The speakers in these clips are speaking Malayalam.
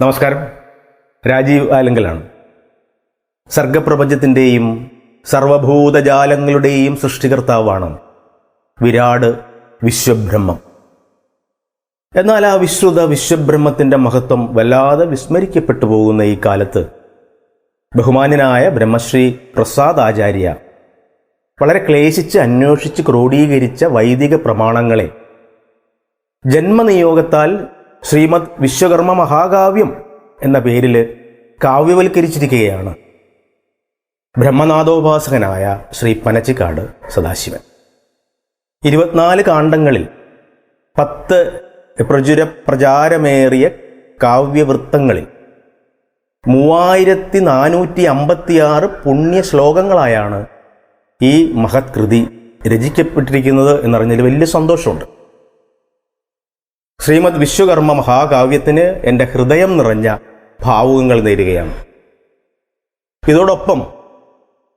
നമസ്കാരം. രാജീവ് ആലങ്കലാണ്. സർഗപ്രപഞ്ചത്തിന്റെയും സർവഭൂതജാലങ്ങളുടെയും സൃഷ്ടികർത്താവാണ് വിരാട് വിശ്വബ്രഹ്മം. എന്നാൽ ആ വിശ്രുത വിശ്വബ്രഹ്മത്തിന്റെ മഹത്വം വല്ലാതെ വിസ്മരിക്കപ്പെട്ടു പോകുന്ന ഈ കാലത്ത് ബഹുമാന്യനായ ബ്രഹ്മശ്രീ പ്രസാദ് ആചാര്യ വളരെ ക്ലേശിച്ച് അന്വേഷിച്ച് ക്രോഡീകരിച്ച വൈദിക പ്രമാണങ്ങളെ ജന്മനിയോഗത്താൽ ശ്രീമദ് വിശ്വകർമ്മ മഹാകാവ്യം എന്ന പേരിൽ കാവ്യവൽക്കരിച്ചിരിക്കുകയാണ് ബ്രഹ്മനാഥോപാസകനായ ശ്രീ പനച്ചിക്കാട് സദാശിവൻ. ഇരുപത്തിനാല് കാണ്ഡങ്ങളിൽ പത്ത് പ്രചുര പ്രചാരമേറിയ കാവ്യവൃത്തങ്ങളിൽ മൂവായിരത്തി നാനൂറ്റി അമ്പത്തിയാറ് പുണ്യ ശ്ലോകങ്ങളായാണ് ഈ മഹത്കൃതി രചിക്കപ്പെട്ടിരിക്കുന്നത് എന്നറിഞ്ഞതിൽ വലിയ സന്തോഷമുണ്ട്. ശ്രീമദ് വിശ്വകർമ്മ മഹാകാവ്യത്തിന് എന്റെ ഹൃദയം നിറഞ്ഞ ഭാവുകങ്ങൾ നേരുകയാണ്. ഇതോടൊപ്പം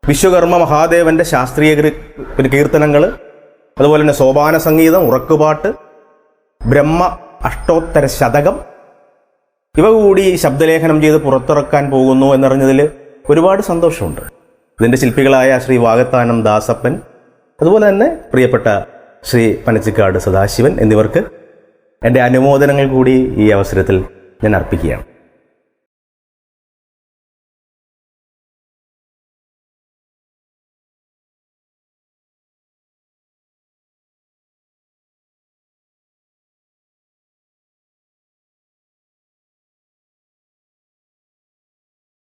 വിശ്വകർമ്മ മഹാദേവന്റെ ശാസ്ത്രീയ കീർ- കീർത്തനങ്ങൾ അതുപോലെ തന്നെ സോപാന സംഗീതം ഉറക്കുപാട്ട് ബ്രഹ്മ അഷ്ടോത്തര ശതകം ഇവ കൂടി ശബ്ദലേഖനം ചെയ്ത് പുറത്തിറക്കാൻ പോകുന്നു എന്നറിഞ്ഞതിൽ ഒരുപാട് സന്തോഷമുണ്ട്. ഇതിന്റെ ശില്പികളായ ശ്രീ വാഗത്താനം ദാസപ്പൻ അതുപോലെ തന്നെ പ്രിയപ്പെട്ട ശ്രീ പനച്ചിക്കാട് സദാശിവൻ എന്നിവർക്ക് എന്റെ അനുമോദനങ്ങൾ കൂടി ഈ അവസരത്തിൽ ഞാൻ അർപ്പിക്കുകയാണ്.